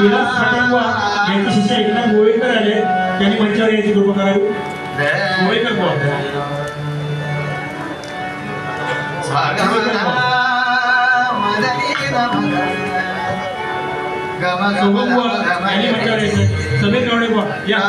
विलास खटंगवा यांचे शिष्य एकनाथ गोवेकर आले त्यांनी मंचावर यायची कृपा करावी गोवेकर बुवा. सोबत यांनी मंचावर यायचं समीर गवडे बुवा या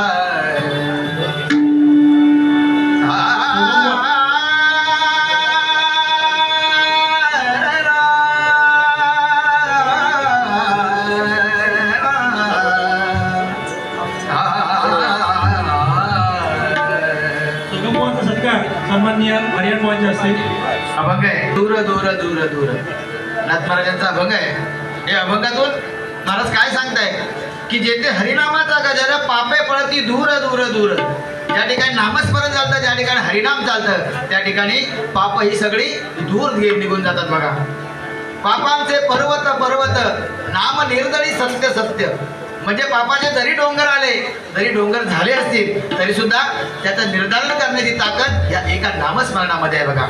सुगमबुवांचा सत्कार सन्मान्य हरियाण बुवांचे असते. अभंग आहे. दूर दूर दूर दूर. नाथ महाराजांचा अभंग आहे. या अभंगातून महाराज काय सांगताय? की जेथे हरिनामाचा गजर पापे पळती दूर दूर दूर. ज्या ठिकाणी नामस्मरण चालतं ज्या ठिकाणी हरिनाम चालतं त्या ठिकाणी पाप ही सगळी दूर गे- निघून जातात बघा. पापांचे पर्वत पर्वत. नाम निर्दळी सत्य सत्य. म्हणजे पापाचे जरी डोंगर आले जरी डोंगर झाले असतील तरी सुद्धा त्याचं निर्धारण करण्याची ताकद या एका नामस्मरणामध्ये आहे बघा.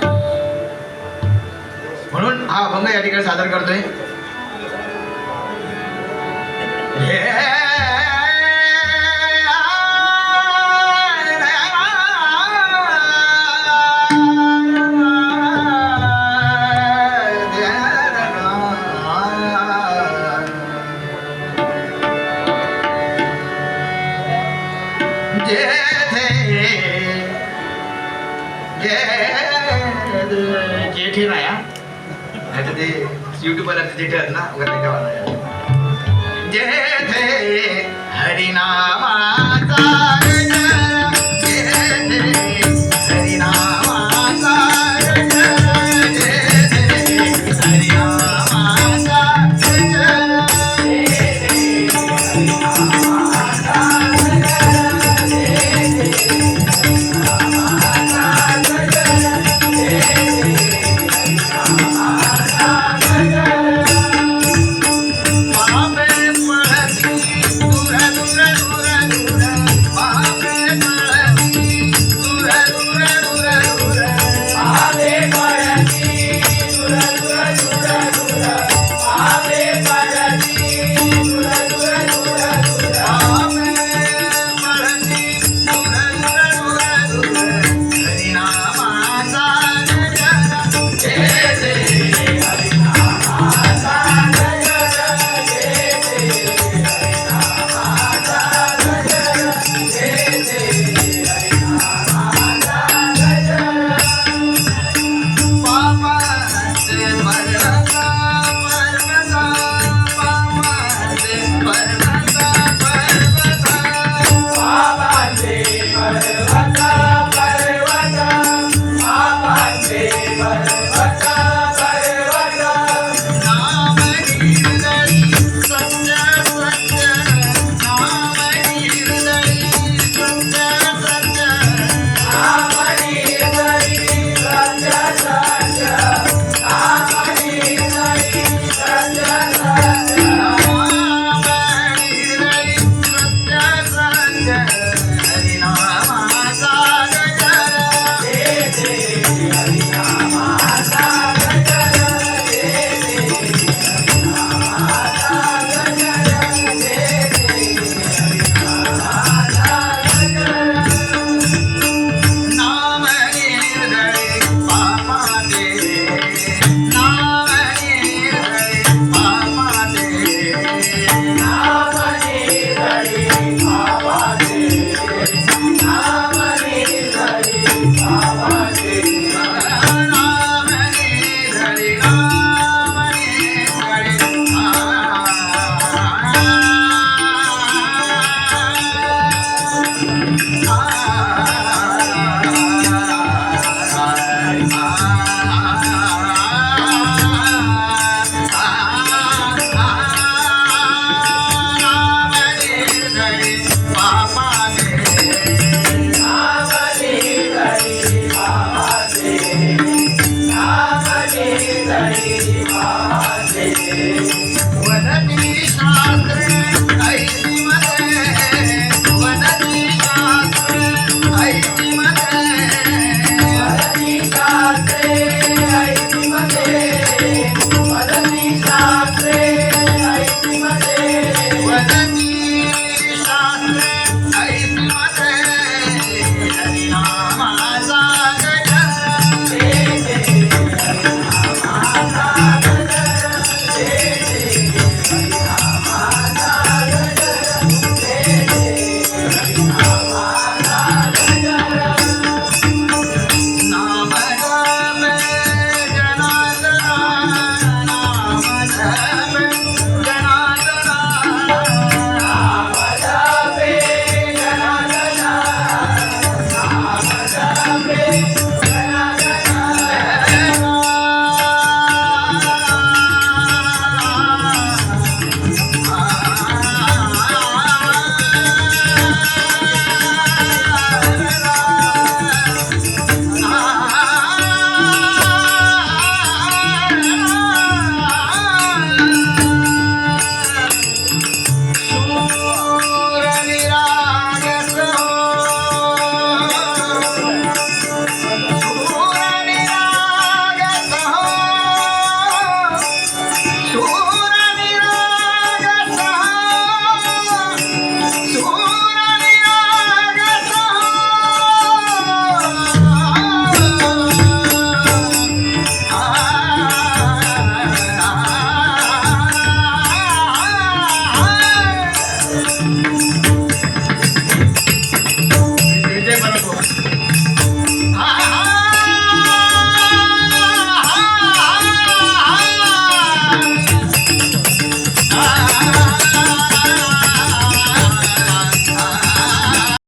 म्हणून हा अभंग या ठिकाणी सादर करतोय. नाही तर ते युट्यूबला जेठे ना वगैरे नाही गावाला जेठे हरिनामाचा